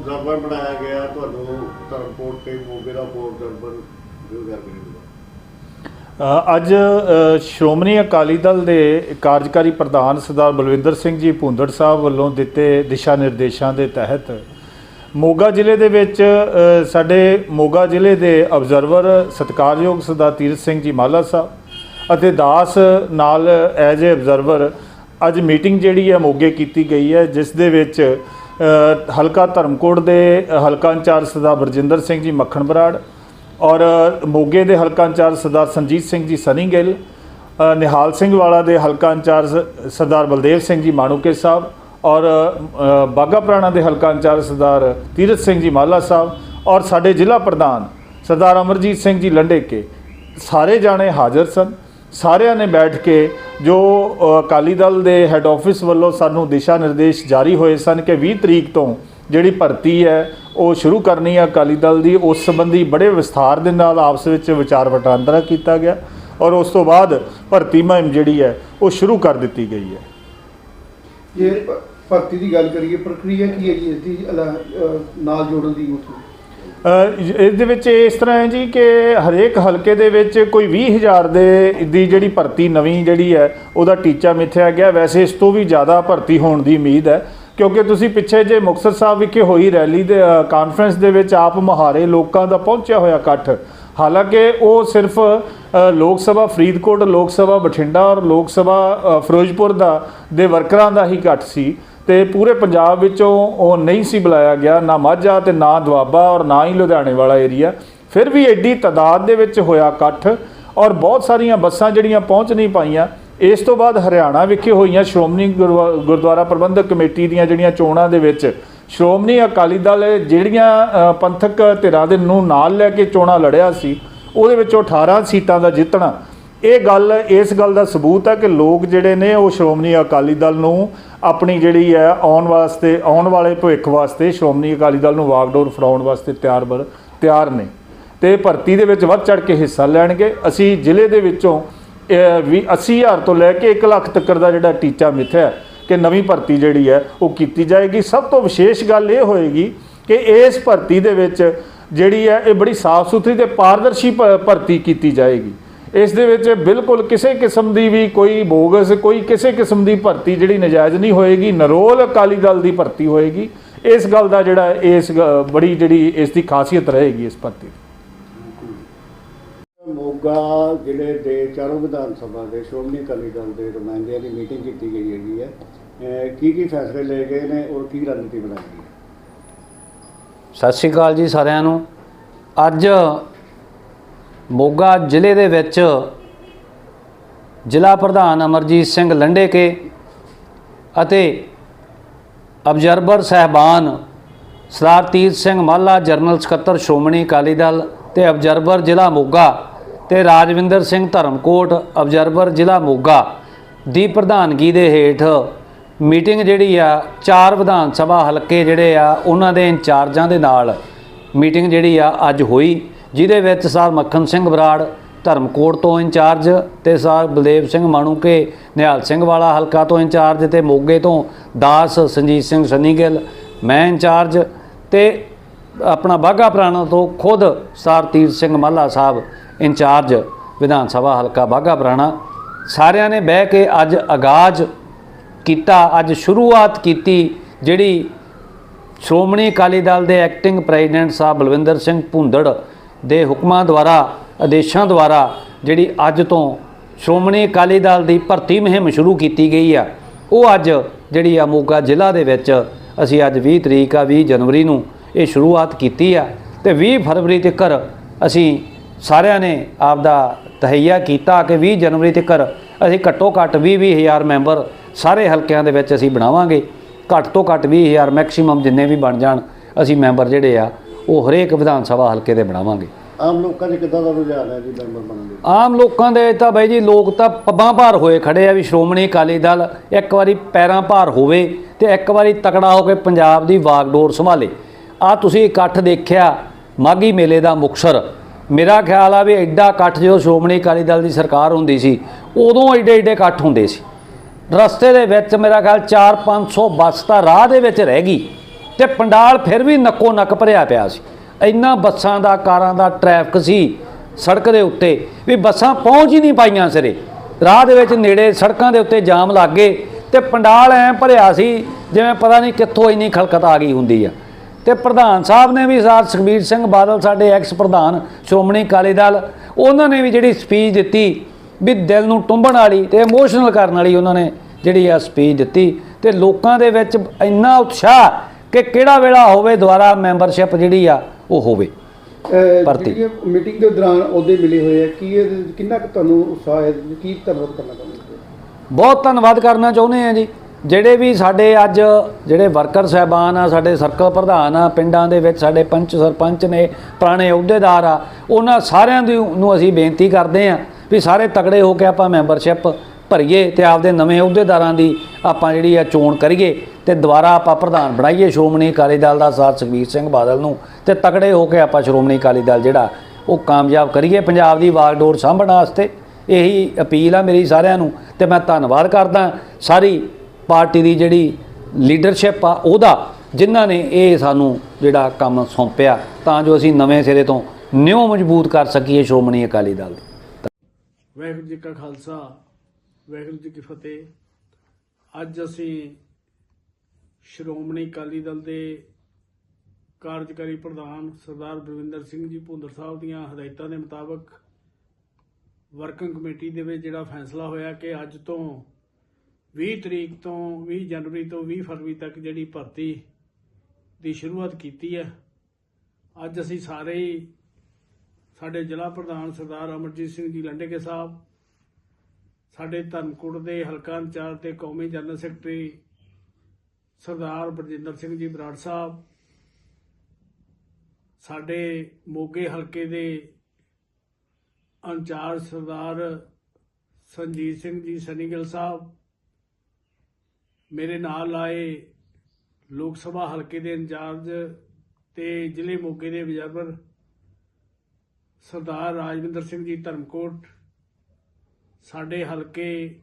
Observer ਬਣਾਇਆ ਗਿਆ, ਤੁਹਾਨੂੰ ਧਰਮਕੋਟ ਤੇ ਮੋਗੇ ਦਾ ਆਬਜ਼ਰਵਰ ਜੋ ਕਰ ਅੱਜ ਸ਼੍ਰੋਮਣੀ ਅਕਾਲੀ ਦਲ ਦੇ ਕਾਰਜਕਾਰੀ ਪ੍ਰਧਾਨ ਸਰਦਾਰ ਬਲਵਿੰਦਰ ਸਿੰਘ ਜੀ ਭੁੰਦੜ ਸਾਹਿਬ ਵੱਲੋਂ ਦਿੱਤੇ ਦਿਸ਼ਾ ਨਿਰਦੇਸ਼ਾਂ ਦੇ ਤਹਿਤ ਮੋਗਾ ਜ਼ਿਲ੍ਹੇ ਦੇ ਵਿੱਚ ਸਾਡੇ ਮੋਗਾ ਜ਼ਿਲ੍ਹੇ ਦੇ ਅਬਜ਼ਰਵਰ ਸਤਿਕਾਰਯੋਗ ਸਰਦਾਰ ਤੀਰਥ ਸਿੰਘ ਜੀ ਮਾਲਾ ਸਾਹਿਬ ਅਤੇ ਦਾਸ ਨਾਲ ਐਜ਼ ਅ ਆਬਜ਼ਰਵਰ ਅੱਜ ਮੀਟਿੰਗ ਜਿਹੜੀ ਹੈ ਮੋਗੇ ਕੀਤੀ ਗਈ ਹੈ, ਜਿਸ ਦੇ ਵਿੱਚ ਹਲਕਾ ਧਰਮਕੋਟ ਦੇ ਹਲਕਾ ਇੰਚਾਰਜ ਸਰਦਾਰ ਬਰਜਿੰਦਰ ਸਿੰਘ ਜੀ ਮੱਖਣ ਬਰਾੜ ਔਰ ਮੋਗੇ ਦੇ ਹਲਕਾ ਇੰਚਾਰਜ ਸਰਦਾਰ ਸੰਜੀਤ ਸਿੰਘ ਜੀ ਸਨੀ ਗਿੱਲ ਨਿਹਾਲ ਸਿੰਘ ਵਾਲਾ ਦੇ ਹਲਕਾ ਇੰਚਾਰਜ ਸਰਦਾਰ ਬਲਦੇਵ ਸਿੰਘ ਜੀ ਮਾਣੂਕੇ ਸਾਹਿਬ ਔਰ ਅ, ਬਾਘਾ ਪੁਰਾਣਾ ਦੇ ਹਲਕਾ ਇੰਚਾਰਜ ਸਰਦਾਰ ਤੀਰਥ ਸਿੰਘ ਜੀ ਮਾਲਾ ਸਾਹਿਬ ਔਰ ਸਾਡੇ ਜ਼ਿਲ੍ਹਾ ਪ੍ਰਧਾਨ ਸਰਦਾਰ ਅਮਰਜੀਤ ਸਿੰਘ ਜੀ ਲੰਡੇਕੇ ਸਾਰੇ ਜਾਣੇ ਹਾਜ਼ਰ ਸਨ। ਸਾਰਿਆਂ ਨੇ ਬੈਠ ਕੇ ਜੋ ਅਕਾਲੀ ਦਲ ਦੇ ਹੈੱਡ ਆਫਿਸ ਵੱਲੋਂ ਸਾਨੂੰ ਦਿਸ਼ਾ ਨਿਰਦੇਸ਼ ਜਾਰੀ ਹੋਏ ਸਨ ਕਿ 20 ਤਰੀਕ ਤੋਂ ਜਿਹੜੀ ਭਰਤੀ ਹੈ, ਉਹ ਸ਼ੁਰੂ ਕਰਨੀ ਹੈ ਅਕਾਲੀ ਦਲ ਦੀ। ਉਸ ਸੰਬੰਧੀ ਬੜੇ ਵਿਸਥਾਰ ਦੇ ਨਾਲ ਆਪਸ ਵਿੱਚ ਵਿਚਾਰ ਵਟਾਂਦਰਾ ਕੀਤਾ ਗਿਆ ਔਰ ਉਸ ਤੋਂ ਬਾਅਦ ਭਰਤੀ ਮੁਹਿੰਮ ਜਿਹੜੀ ਹੈ, ਉਹ ਸ਼ੁਰੂ ਕਰ ਦਿੱਤੀ ਗਈ ਹੈ। ਜੇ ਭਰਤੀ ਦੀ ਗੱਲ ਕਰੀਏ, ਪ੍ਰਕਿਰਿਆ ਕੀ ਹੈ ਜੀ? ਇਸ ਦੀ ਨਾਲ ਜੋੜਨ ਦੀ ਉਥੋਂ ਇਸ ਦੇ ਵਿੱਚ ਇਸ ਤਰ੍ਹਾਂ ਹੈ ਜੀ ਕਿ ਹਰੇਕ ਹਲਕੇ ਦੇ ਵਿੱਚ ਕੋਈ 20000 ਦੇ ਦੀ ਜਿਹੜੀ ਭਰਤੀ ਨਵੀਂ ਜਿਹੜੀ ਹੈ, ਉਹਦਾ ਟੀਚਾ ਮਿੱਥਿਆ ਗਿਆ। ਵੈਸੇ ਇਸ ਤੋਂ ਵੀ ਜ਼ਿਆਦਾ ਭਰਤੀ ਹੋਣ ਦੀ ਉਮੀਦ ਹੈ, ਕਿਉਂਕਿ ਤੁਸੀਂ ਪਿੱਛੇ ਜੇ ਮੁਕਤਸਰ ਸਾਹਿਬ ਵਿਖੇ ਹੋਈ ਰੈਲੀ ਦੇ ਕਾਨਫਰੰਸ ਦੇ ਵਿੱਚ ਆਪ ਮੁਹਾਰੇ ਲੋਕਾਂ ਦਾ ਪਹੁੰਚਿਆ ਹੋਇਆ ਇਕੱਠ। ਹਾਲਾਂਕਿ ਉਹ ਸਿਰਫ ਲੋਕ ਸਭਾ ਫਰੀਦਕੋਟ, ਲੋਕ ਸਭਾ ਬਠਿੰਡਾ ਔਰ ਲੋਕ ਸਭਾ ਫਿਰੋਜ਼ਪੁਰ ਦਾ, ਦੇ ਵਰਕਰਾਂ ਦਾ ਹੀ ਇਕੱਠ ਸੀ। ਤੇ ਪੂਰੇ ਪੰਜਾਬ ਵਿੱਚੋਂ ਉਹ ਨਹੀਂ ਸੀ ਬੁਲਾਇਆ ਗਿਆ, ਨਾ ਮਾਝਾ ਤੇ ਨਾ ਦੁਆਬਾ ਔਰ ਨਾ ਹੀ ਲੁਧਿਆਣੇ ਵਾਲਾ ਏਰੀਆ। ਫਿਰ ਵੀ ਐਡੀ ਤਾਦਾਦ ਦੇ ਵਿੱਚ ਹੋਇਆ ਇਕੱਠ ਔਰ ਬਹੁਤ ਸਾਰੀਆਂ ਬੱਸਾਂ ਜਿਹੜੀਆਂ ਪਹੁੰਚ ਨਹੀਂ ਪਾਈਆਂ। ਇਸ ਤੋਂ ਬਾਅਦ ਹਰਿਆਣਾ ਵਿਖੇ ਹੋਈਆਂ ਸ਼੍ਰੋਮਣੀ ਗੁਰਵਾ- ਗੁਰਦੁਆਰਾ ਪ੍ਰਬੰਧਕ ਕਮੇਟੀ ਦੀਆਂ ਜਿਹੜੀਆਂ ਚੋਣਾਂ ਦੇ ਵਿੱਚ ਸ਼੍ਰੋਮਣੀ ਅਕਾਲੀ ਦਲ ਜਿਹੜੀਆਂ ਪੰਥਕ ਧਿਰਾਂ ਦੇ ਨੂੰ ਨਾਲ ਲੈ ਕੇ ਚੋਣਾਂ ਲੜਿਆ ਸੀ, ਉਹਦੇ ਵਿੱਚੋਂ 18 ਸੀਟਾਂ ਦਾ ਜਿੱਤਣਾ ਇਹ ਗੱਲ ਇਸ ਗੱਲ ਦਾ ਸਬੂਤ ਹੈ ਕਿ ਲੋਕ ਜਿਹੜੇ ਨੇ ਉਹ ਸ਼੍ਰੋਮਣੀ ਅਕਾਲੀ ਦਲ ਨੂੰ ਆਪਣੀ ਜਿਹੜੀ ਹੈ ਆਉਣ ਵਾਸਤੇ ਆਉਣ ਵਾਲੇ ਭਵਿੱਖ ਵਾਸਤੇ ਸ਼੍ਰੋਮਣੀ ਅਕਾਲੀ ਦਲ ਨੂੰ ਵਾਗਡੋਰ ਫੜਾਉਣ ਵਾਸਤੇ ਤਿਆਰ ਬਰ ਤਿਆਰ ਨੇ। ਤੇ ਭਰਤੀ ਦੇ ਵਿੱਚ ਵੱਧ ਚੜ ਕੇ ਹਿੱਸਾ ਲੈਣਗੇ। ਅਸੀਂ ਜ਼ਿਲ੍ਹੇ ਦੇ ਵਿੱਚੋਂ ਅਹ, ਵੀ 80000 ਤੋਂ ਲੈ ਕੇ 1 ਲੱਖ ਤੱਕ ਦਾ ਜਿਹੜਾ ਟੀਚਾ ਮਿੱਥਿਆ ਕਿ ਨਵੀਂ ਭਰਤੀ ਜਿਹੜੀ ਹੈ ਉਹ ਕੀਤੀ ਜਾਏਗੀ। ਸਭ ਤੋਂ ਵਿਸ਼ੇਸ਼ ਗੱਲ ਇਹ ਹੋਏਗੀ ਕਿ ਇਸ ਭਰਤੀ ਦੇ ਵਿੱਚ ਜਿਹੜੀ ਹੈ ਇਹ ਬੜੀ ਸਾਫ਼ ਸੁਥਰੀ ਤੇ ਪਾਰਦਰਸ਼ੀ ਭਰਤੀ ਕੀਤੀ ਜਾਏਗੀ। ਇਸ ਦੇ ਵਿੱਚ ਬਿਲਕੁਲ ਕਿਸੇ ਕਿਸਮ ਦੀ ਵੀ ਕੋਈ ਬੋਗਸ ਕੋਈ ਕਿਸੇ ਕਿਸਮ ਦੀ ਭਰਤੀ ਜਿਹੜੀ ਨਜਾਇਜ਼ ਨਹੀਂ ਹੋਏਗੀ ਨਰੋਲ ਅਕਾਲੀ ਦਲ ਦੀ ਭਰਤੀ ਹੋਏਗੀ। ਇਸ ਗੱਲ ਦਾ ਜਿਹੜਾ ਇਸ ਬੜੀ ਜਿਹੜੀ ਇਸ ਦੀ ਖਾਸੀਅਤ ਰਹੇਗੀ ਇਸ ਭਰਤੀ ਦੀ। ਮੋਗਾ ਜ਼ਿਲ੍ਹੇ ਦੇ ਚਾਰੋਂ ਵਿਧਾਨ ਸਭਾ ਦੇ ਸ਼੍ਰੋਮਣੀ ਅਕਾਲੀ ਦਲ ਦੇ ਨੁਮਾਇੰਦਿਆਂ ਦੀ ਮੀਟਿੰਗ ਕੀਤੀ ਗਈ ਹੈਗੀ ਹੈ। ਕੀ ਕੀ ਫੈਸਲੇ ਲਏ ਗਏ ਨੇ ਔਰ ਕੀ ਰਣਨੀਤੀ ਬਣਾਈ ਗਈ ਹੈ? ਸਤਿ ਸ਼੍ਰੀ ਅਕਾਲ ਜੀ ਸਾਰਿਆਂ ਨੂੰ। ਅੱਜ ਮੋਗਾ ਜ਼ਿਲ੍ਹੇ ਦੇ ਵਿੱਚ ਜ਼ਿਲ੍ਹਾ ਪ੍ਰਧਾਨ ਅਮਰਜੀਤ ਸਿੰਘ ਲੰਡੇਕੇ ਅਤੇ ਅਬਜ਼ਰਵਰ ਸਹਿਬਾਨ ਸਰਦਾਰ ਸਿੰਘ ਮਾਲਾ ਜਰਨਲ ਸਕੱਤਰ ਸ਼੍ਰੋਮਣੀ ਅਕਾਲੀ ਦਲ ਤੇ ਅਬਜ਼ਰਵਰ ਜ਼ਿਲ੍ਹਾ ਮੋਗਾ ਤੇ ਰਾਜਵਿੰਦਰ ਸਿੰਘ ਧਰਮਕੋਟ ਅਬਜ਼ਰਵਰ ਜ਼ਿਲ੍ਹਾ ਮੋਗਾ ਦੀ ਪ੍ਰਧਾਨਗੀ ਦੇ ਹੇਠ ਮੀਟਿੰਗ ਜਿਹੜੀ ਆ, ਚਾਰ ਵਿਧਾਨ ਸਭਾ ਹਲਕੇ ਜਿਹੜੇ ਆ, ਉਹਨਾਂ ਦੇ ਇੰਚਾਰਜਾਂ ਦੇ ਨਾਲ ਮੀਟਿੰਗ ਜਿਹੜੀ ਆ, ਅੱਜ ਹੋਈ। ਜਿਹਦੇ ਵਿੱਚ ਸਰ ਮੱਖਣ ਸਿੰਘ ਬਰਾੜ, ਧਰਮਕੋਟ ਤੋਂ ਇੰਚਾਰਜ ਤੇ ਸਰ ਬਲਦੇਵ ਸਿੰਘ ਮਾਣੂਕੇ, ਨਿਹਾਲ ਸਿੰਘ ਵਾਲਾ ਹਲਕਾ ਤੋਂ ਇੰਚਾਰਜ ਤੇ ਮੋਗੇ ਤੋਂ ਦਾਸ ਸੰਜੀਤ ਸਿੰਘ ਸੰਨੀ ਗਿੱਲ ਮੈਂ ਇੰਚਾਰਜ ਤੇ ਆਪਣਾ ਬਾਘਾ ਪੁਰਾਣਾ ਤੋਂ ਖੁਦ ਸਰ ਤੀਰ ਸਿੰਘ ਮੱਲਾ ਸਾਹਿਬ ਇੰਚਾਰਜ, ਵਿਧਾਨ ਸਭਾ ਹਲਕਾ ਬਾਘਾ ਪੁਰਾਣਾ। ਸਾਰਿਆਂ ਨੇ ਬਹਿ ਕੇ ਅੱਜ ਆਗਾਜ਼ ਕੀਤਾ, ਅੱਜ ਸ਼ੁਰੂਆਤ ਕੀਤੀ, ਜਿਹੜੀ ਸ਼੍ਰੋਮਣੀ ਅਕਾਲੀ ਦਲ ਦੇ ਐਕਟਿੰਗ ਪ੍ਰੈਜ਼ੀਡੈਂਟ ਸਾਹਿਬ ਬਲਵਿੰਦਰ ਸਿੰਘ ਭੁੰਦੜ ਦੇ ਹੁਕਮਾਂ ਦੁਆਰਾ, ਆਦੇਸ਼ਾਂ ਦੁਆਰਾ ਜਿਹੜੀ ਅੱਜ ਤੋਂ ਸ਼੍ਰੋਮਣੀ ਅਕਾਲੀ ਦਲ ਦੀ ਭਰਤੀ ਮੁਹਿੰਮ ਸ਼ੁਰੂ ਕੀਤੀ ਗਈ ਆ, ਉਹ ਅੱਜ ਜਿਹੜੀ ਆ ਮੋਗਾ ਜ਼ਿਲ੍ਹਾ ਦੇ ਵਿੱਚ ਅਸੀਂ ਅੱਜ 20 ਤਰੀਕ ਆ 20 ਜਨਵਰੀ ਨੂੰ ਇਹ ਸ਼ੁਰੂਆਤ ਕੀਤੀ ਆ ਤੇ 20 ਫਰਵਰੀ ਤੱਕ ਅਸੀਂ ਸਾਰਿਆਂ ਨੇ ਆਪਦਾ ਤਹਈਆ ਕੀਤਾ ਕਿ 20 ਜਨਵਰੀ ਤੱਕ ਅਸੀਂ ਘੱਟੋ ਘੱਟ 20 ਵੀਹ ਹਜ਼ਾਰ ਮੈਂਬਰ ਸਾਰੇ ਹਲਕਿਆਂ ਦੇ ਵਿੱਚ ਅਸੀਂ ਬਣਾਵਾਂਗੇ। ਘੱਟ ਤੋਂ ਘੱਟ 20000 ਮੈਕਸਿਮਮ ਜਿੰਨੇ ਵੀ ਬਣ ਜਾਣ, ਅਸੀਂ ਮੈਂਬਰ ਜਿਹੜੇ ਆ ਉਹ ਹਰੇਕ ਵਿਧਾਨ ਸਭਾ ਹਲਕੇ ਦੇ ਬਣਾਵਾਂਗੇ। ਆਮ ਲੋਕਾਂ 'ਚ ਕਿੱਦਾਂ ਦਾ ਰੁਝਾਨ ਹੈ ਜੀ ਮੈਂਬਰ ਬਣਨ ਦੇ? ਆਮ ਲੋਕਾਂ ਦੇ ਤਾਂ ਬਾਈ ਜੀ ਲੋਕ ਤਾਂ ਪੱਬਾਂ ਭਾਰ ਹੋਏ ਖੜੇ ਆ ਵੀ ਸ਼੍ਰੋਮਣੀ ਅਕਾਲੀ ਦਲ ਇੱਕ ਵਾਰੀ ਪੈਰਾਂ ਭਾਰ ਹੋਵੇ ਤੇ ਇੱਕ ਵਾਰੀ ਤਕੜਾ ਹੋ ਕੇ ਪੰਜਾਬ ਦੀ ਵਾਗਡੋਰ ਸੰਭਾਲੇ। ਆ ਤੁਸੀਂ ਇਕੱਠ ਦੇਖਿਆ ਮਾਗੀ ਮੇਲੇ ਦਾ ਮੁਕਸਰ। ਮੇਰਾ ਖਿਆਲ ਆ ਵੀ ਐਡਾ ਇਕੱਠ ਜਦੋਂ ਸ਼੍ਰੋਮਣੀ ਅਕਾਲੀ ਦਲ ਦੀ ਸਰਕਾਰ ਹੁੰਦੀ ਸੀ ਉਦੋਂ ਐਡੇ ਐਡੇ ਇਕੱਠ ਹੁੰਦੇ ਸੀ। ਰਸਤੇ ਦੇ ਵਿੱਚ ਮੇਰਾ ਖਿਆਲ 4-500 ਬੱਸ ਤਾਂ ਰਾਹ ਦੇ ਵਿੱਚ ਰਹਿ ਗਈ। ਤੇ ਪੰਡਾਲ ਫਿਰ ਵੀ ਨੱਕੋ ਨੱਕ ਭਰਿਆ ਪਿਆ ਸੀ। ਇੰਨਾ ਬੱਸਾਂ ਦਾ, ਕਾਰਾਂ ਦਾ ਟ੍ਰੈਫਿਕ ਸੀ ਸੜਕ ਦੇ ਉੱਤੇ ਵੀ ਬੱਸਾਂ ਪਹੁੰਚ ਹੀ ਨਹੀਂ ਪਾਈਆਂ ਸਿਰੇ। ਰਾਹ ਦੇ ਵਿੱਚ ਨੇੜੇ ਸੜਕਾਂ ਦੇ ਉੱਤੇ ਜਾਮ ਲੱਗ ਗਏ ਤੇ ਪੰਡਾਲ ਐ ਭਰਿਆ ਸੀ ਜਿਵੇਂ ਪਤਾ ਨਹੀਂ ਕਿੱਥੋਂ ਇੰਨੀ ਖਲਕਤ ਆ ਗਈ ਹੁੰਦੀ ਆ। ਤੇ ਪ੍ਰਧਾਨ ਸਾਹਿਬ ਨੇ ਵੀ ਸਾਰ ਸੁਖਬੀਰ ਸਿੰਘ ਬਾਦਲ, ਸਾਡੇ ਐਕਸ ਪ੍ਰਧਾਨ ਸ਼੍ਰੋਮਣੀ ਅਕਾਲੀ ਦਲ, ਉਹਨਾਂ ਨੇ ਵੀ ਜਿਹੜੀ ਸਪੀਚ ਦਿੱਤੀ ਵੀ ਦਿਲ ਨੂੰ ਟੁੰਬਣ ਵਾਲੀ ਤੇ ਇਮੋਸ਼ਨਲ ਕਰਨ ਵਾਲੀ ਉਹਨਾਂ ਨੇ ਜਿਹੜੀ ਆ ਸਪੀਚ ਦਿੱਤੀ ਤੇ ਲੋਕਾਂ ਦੇ ਵਿੱਚ ਇੰਨਾ ਉਤਸ਼ਾਹ ਕਿ ਕਿਹੜਾ ਵੇਲਾ ਹੋਵੇ ਦੁਆਰਾ ਮੈਂਬਰਸ਼ਿਪ ਜਿਹੜੀ ਆ ਉਹ ਹੋਵੇ। ਭਰਤੀ। ਮੀਟਿੰਗ ਦੇ ਦੌਰਾਨ ਉਹਦੇ ਮਿਲੇ ਹੋਏ ਆ ਕੀ ਵਿੱਚ ਕਿੰਨਾ ਕੁ ਤੁਹਾਨੂੰ ਉਤਸ਼ਾਹ ਹੈ? ਕੀ ਧੰਨਵਾਦ ਕਰਨਾ ਚਾਹੁੰਦੇ ਬਹੁਤ ਧੰਨਵਾਦ ਕਰਨਾ ਚਾਹੁੰਦੇ ਆ ਜੀ। ਜਿਹੜੇ ਵੀ ਸਾਡੇ ਅੱਜ ਜਿਹੜੇ ਵਰਕਰ ਸਹਿਬਾਨ ਆ ਸਾਡੇ ਸਰਕਲ ਪ੍ਰਧਾਨ ਆ ਪਿੰਡਾਂ ਦੇ ਵਿੱਚ ਸਾਡੇ ਪੰਚ ਸਰਪੰਚ ਨੇ ਪੁਰਾਣੇ ਅਹੁਦੇਦਾਰ ਆ ਉਹਨਾਂ ਸਾਰਿਆਂ ਦੀ ਨੂੰ ਅਸੀਂ ਬੇਨਤੀ ਕਰਦੇ ਆ ਵੀ ਸਾਰੇ ਤਕੜੇ ਹੋ ਕੇ ਆਪਾਂ ਮੈਂਬਰਸ਼ਿਪ ਭਰੀਏ ਤੇ ਆਪਦੇ ਨਵੇਂ ਅਹੁਦੇਦਾਰਾਂ ਦੀ ਆਪਾਂ ਜਿਹੜੀ ਆ ਚੋਣ ਕਰੀਏ ਤੇ ਦੁਬਾਰਾ ਆਪਾਂ ਪ੍ਰਧਾਨ ਬਣਾਈਏ ਸ਼੍ਰੋਮਣੀ ਅਕਾਲੀ ਦਲ ਦਾ ਸਾਥ ਸੁਖਬੀਰ ਸਿੰਘ ਬਾਦਲ ਨੂੰ ਤੇ ਤਕੜੇ ਹੋ ਕੇ ਆਪਾਂ ਸ਼੍ਰੋਮਣੀ ਅਕਾਲੀ ਦਲ ਜਿਹੜਾ ਉਹ ਕਾਮਯਾਬ ਕਰੀਏ, ਪੰਜਾਬ ਦੀ ਵਾਗਡੋਰ ਸਾਂਭਣ ਵਾਸਤੇ। ਇਹੀ ਅਪੀਲ ਆ ਮੇਰੀ ਸਾਰਿਆਂ ਨੂੰ ਤੇ ਮੈਂ ਧੰਨਵਾਦ ਕਰਦਾ ਸਾਰੀ ਪਾਰਟੀ ਦੀ ਜਿਹੜੀ ਲੀਡਰਸ਼ਿਪ ਆ ਉਹਦਾ, ਜਿਨ੍ਹਾਂ ਨੇ ਇਹ ਸਾਨੂੰ ਜਿਹੜਾ ਕੰਮ ਸੌਂਪਿਆ ਤਾਂ ਜੋ ਅਸੀਂ ਨਵੇਂ ਸਿਰੇ ਤੋਂ ਨਿਉ ਮਜ਼ਬੂਤ ਕਰ ਸਕੀਏ ਸ਼੍ਰੋਮਣੀ ਅਕਾਲੀ ਦਲ ਦੀ। ਵਾਹਿਗੁਰੂ ਜੀ ਕਾ ਖਾਲਸਾ। ਵਾਹਿਗੁਰੂ ਜੀ ਕੀ ਫਤਿਹ। ਅੱਜ ਅਸੀਂ ਸ਼੍ਰੋਮਣੀ ਅਕਾਲੀ ਦਲ ਦੇ ਕਾਰਜਕਾਰੀ ਪ੍ਰਧਾਨ ਸਰਦਾਰ ਬਲਵਿੰਦਰ ਸਿੰਘ ਜੀ ਭੁੰਦਰ ਸਾਹਿਬ ਦੀਆਂ ਹਦਾਇਤਾਂ ਦੇ ਮੁਤਾਬਕ ਵਰਕਿੰਗ ਕਮੇਟੀ ਦੇ ਵਿੱਚ ਜਿਹੜਾ ਫੈਸਲਾ ਹੋਇਆ ਕਿ ਅੱਜ ਤੋਂ 20 ਤਰੀਕ ਤੋਂ 20 ਜਨਵਰੀ ਤੋਂ 20 ਫਰਵਰੀ ਤੱਕ ਜਿਹੜੀ ਭਰਤੀ ਦੀ ਸ਼ੁਰੂਆਤ ਕੀਤੀ ਹੈ। ਅੱਜ ਅਸੀਂ ਸਾਰੇ ਹੀ ਸਾਡੇ ਜ਼ਿਲ੍ਹਾ ਪ੍ਰਧਾਨ ਸਰਦਾਰ ਅਮਰਜੀਤ ਸਿੰਘ ਜੀ ਲੰਡੇਕੇ ਸਾਹਿਬ ਸਾਡੇ ਧਰਮਕੋਟ ਦੇ ਹਲਕਾ ਇੰਚਾਰਜ ਤੇ ਕੌਮੀ ਜਨਰਲ ਸੈਕਟਰੀ ਸਰਦਾਰ ਬਰਜਿੰਦਰ ਸਿੰਘ ਜੀ ਬਰਾੜ ਸਾਹਿਬ, ਸਾਡੇ ਮੋਗੇ ਹਲਕੇ ਦੇ ਇੰਚਾਰਜ ਸਰਦਾਰ ਸੰਜੀਤ ਸਿੰਘ ਜੀ ਸਨੀਗਲ ਸਾਹਿਬ, ਮੇਰੇ ਨਾਲ ਆਏ ਲੋਕ ਸਭਾ ਹਲਕੇ ਦੇ ਇੰਚਾਰਜ ਤੇ ਜ਼ਿਲ੍ਹੇ ਮੋਗੇ ਦੇ ਅਬਜ਼ਰਵਰ ਸਰਦਾਰ ਰਾਜਵਿੰਦਰ ਸਿੰਘ ਜੀ ਧਰਮਕੋਟ ਸਾਡੇ ਹਲਕੇ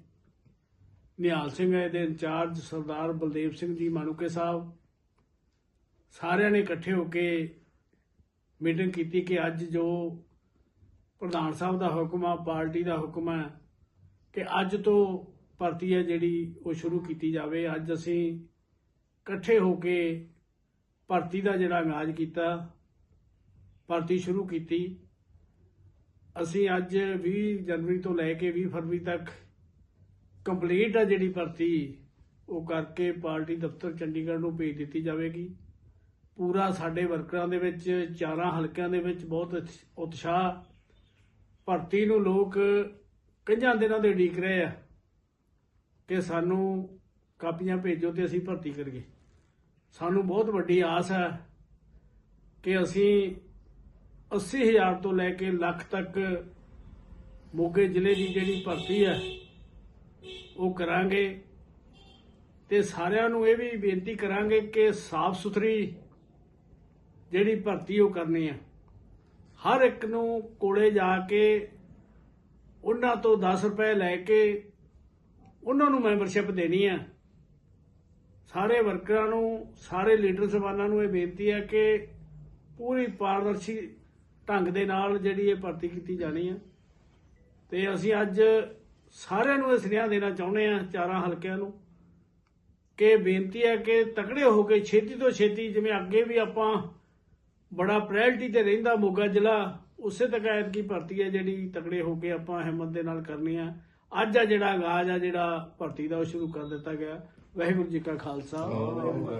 ਨਿਹਾਲ ਸਿੰਘ ਦੇ ਇੰਚਾਰਜ ਸਰਦਾਰ ਬਲਦੇਵ ਸਿੰਘ ਜੀ ਮਾਨੂਕੇ ਸਾਹਿਬ, ਸਾਰਿਆਂ ਨੇ ਇਕੱਠੇ ਹੋ ਕੇ ਮੀਟਿੰਗ ਕੀਤੀ ਕਿ ਅੱਜ ਜੋ ਪ੍ਰਧਾਨ ਸਾਹਿਬ ਦਾ ਹੁਕਮ ਆ, ਪਾਰਟੀ ਦਾ ਹੁਕਮ ਹੈ ਕਿ ਅੱਜ ਤੋਂ ਭਰਤੀ ਹੈ ਜਿਹੜੀ ਉਹ ਸ਼ੁਰੂ ਕੀਤੀ ਜਾਵੇ। ਅੱਜ ਅਸੀਂ ਇਕੱਠੇ ਹੋ ਕੇ ਭਰਤੀ ਦਾ ਜਿਹੜਾ ਆਗਾਜ਼ ਕੀਤਾ, ਭਰਤੀ ਸ਼ੁਰੂ ਕੀਤੀ। ਅਸੀਂ ਅੱਜ 20 ਜਨਵਰੀ ਤੋਂ ਲੈ ਕੇ 20 ਫਰਵਰੀ ਤੱਕ ਕੰਪਲੀਟ ਆ ਜਿਹੜੀ ਭਰਤੀ, ਉਹ ਕਰਕੇ ਪਾਰਟੀ ਦਫ਼ਤਰ ਚੰਡੀਗੜ੍ਹ ਨੂੰ ਭੇਜ ਦਿੱਤੀ ਜਾਵੇਗੀ। ਪੂਰਾ ਸਾਡੇ ਵਰਕਰਾਂ ਦੇ ਵਿੱਚ, ਚਾਰਾਂ ਹਲਕਿਆਂ ਦੇ ਵਿੱਚ ਬਹੁਤ ਉਤਸ਼- ਉਤਸ਼ਾਹ। ਭਰਤੀ ਨੂੰ ਲੋਕ ਕਈਆਂ ਦਿਨਾਂ ਦੇ ਉਡੀਕ ਰਹੇ ਆ ਕਿ ਸਾਨੂੰ ਕਾਪੀਆਂ ਭੇਜੋ ਤੇ ਅਸੀਂ ਭਰਤੀ ਕਰੀਏ। ਸਾਨੂੰ ਬਹੁਤ ਵੱਡੀ ਆਸ ਹੈ ਕਿ ਅਸੀਂ 80000 ਤੋਂ ਲੈ ਕੇ ਲੱਖ ਤੱਕ ਮੋਗੇ ਜ਼ਿਲ੍ਹੇ ਦੀ ਜਿਹੜੀ ਭਰਤੀ ਹੈ, ਉਹ ਕਰਾਂਗੇ। ਤੇ ਸਾਰਿਆਂ ਨੂੰ ਇਹ ਵੀ ਬੇਨਤੀ ਕਰਾਂਗੇ ਕਿ ਸਾਫ਼ ਸੁਥਰੀ ਜਿਹੜੀ ਭਰਤੀ ਉਹ ਕਰਨੀ ਹੈ। ਹਰ ਇੱਕ ਨੂੰ ਕੋਲੇ ਜਾ ਕੇ ਉਹਨਾਂ ਤੋਂ 10 ਰੁਪਏ ਲੈ ਕੇ ਉਹਨਾਂ ਨੂੰ ਮੈਂਬਰਸ਼ਿਪ ਦੇਣੀ ਹੈ। ਸਾਰੇ ਵਰਕਰਾਂ ਨੂੰ, ਸਾਰੇ ਲੀਡਰ ਸਭਾਨਾਂ ਨੂੰ ਇਹ ਬੇਨਤੀ ਹੈ ਕਿ ਪੂਰੀ ਪਾਰਦਰਸ਼ੀ ਢੰਗ ਦੇ ਨਾਲ ਜਿਹੜੀ ਇਹ ਭਰਤੀ ਕੀਤੀ ਜਾਣੀ ਹੈ ਤੇ ਅਸੀਂ ਅੱਜ ਸਾਰਿਆਂ ਨੂੰ ਇਹ ਸੁਨੇਹਾ ਦੇਣਾ ਚਾਹੁੰਦੇ ਹਾਂ ਚਾਰਾਂ ਹਲਕਿਆਂ ਨੂੰ, ਕਿ ਬੇਨਤੀ ਹੈ ਕਿ ਤਕੜੇ ਹੋ ਕੇ ਛੇਤੀ ਤੋਂ ਛੇਤੀ ਜਿਵੇਂ ਅੱਗੇ ਵੀ ਆਪਾਂ ਬੜਾ ਪ੍ਰਾਇੋਰਟੀ ਤੇ ਰਹਿੰਦਾ ਮੋਗਾ ਜ਼ਿਲ੍ਹਾ, ਉਸੇ ਤੱਕ ਕੀ ਭਰਤੀ ਹੈ ਜਿਹੜੀ ਤਕੜੇ ਹੋ ਕੇ ਆਪਾਂ ਹਿੰਮਤ ਦੇ ਨਾਲ ਕਰਨੀ ਹੈ ਅੱਜ ਆ ਜਿਹੜਾ ਆਗਾਜ਼ ਆ, ਜਿਹੜਾ ਭਰਤੀ ਦਾ, ਉਹ ਸ਼ੁਰੂ ਕਰ ਦਿੱਤਾ ਗਿਆ। ਵਾਹਿਗੁਰੂ ਜੀ ਕਾ ਖਾਲਸਾ। ਵਾਹਿਗੁਰੂ